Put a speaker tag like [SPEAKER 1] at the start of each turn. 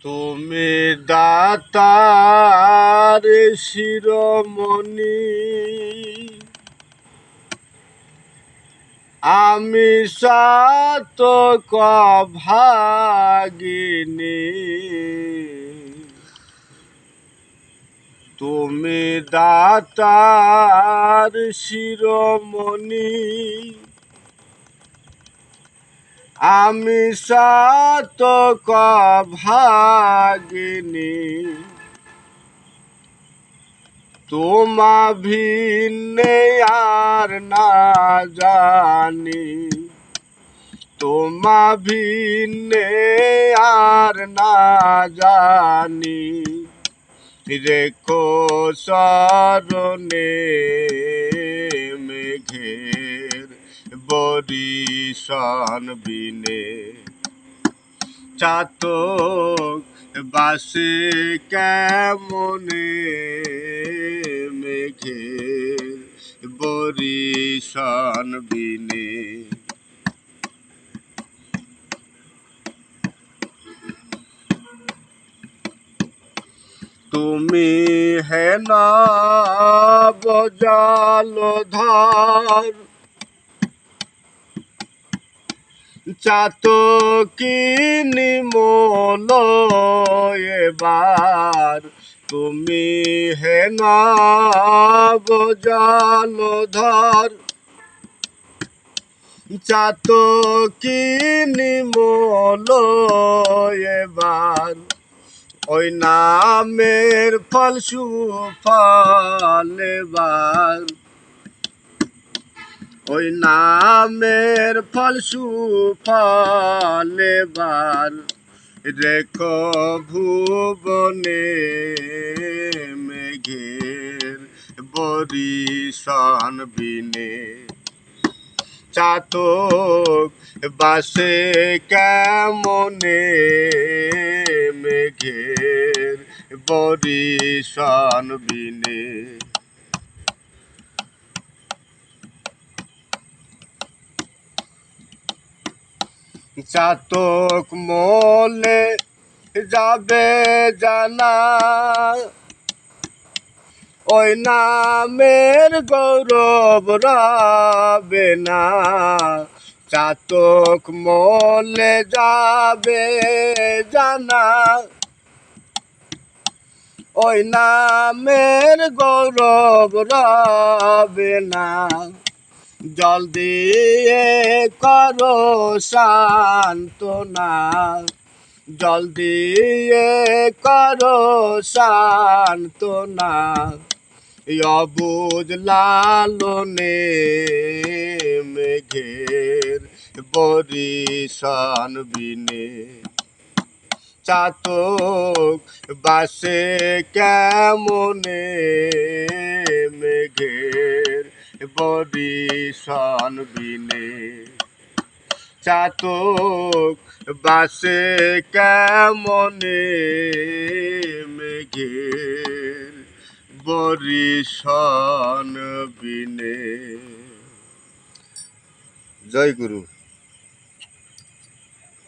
[SPEAKER 1] তুমি দাতার শিরোমণি। আমি সাতক ভাগিনী। তুমি দাতার শিরোমণি। আমি সাতক ভাগিনী। তোমা ভিন্নে আর না জানি। তোমা ভিন্নে আর না জানি। রেখো মেঘের বরিশন বিনে। চাতক বাসে কেমনে মেঘের বরিশন বিনে। তুমি হেন বজাল ধর চাতকিনি মোল এবার, তুমি হেন বজাল ধর। চাতকিনি মোল এবার, ওই নামের ফল সুফল এবার। ওই নামের ফল সুফল এবার রেখো ভুবনে মেঘের বরিশন বিনে। চাতক বাসে কেমনে মেঘের বরিশন বিনে? চাতক মলে যাবে জানা। ওই নামের গৌরব রবে না। চাতক মলে যাবে জানা। ওই নামের গৌরব রবে না। জল দিয়ে করো সান্ত্বনা। জল দিয়ে করো সান্ত্বনা। অবুজ লালনে মেঘের বরিশন বিনে। চাতক বাসে কেমনে মেঘের বরিশন বিনে চাতক বাসে কেমনে মেঘের বরিশন বিনে? জয় গুরু।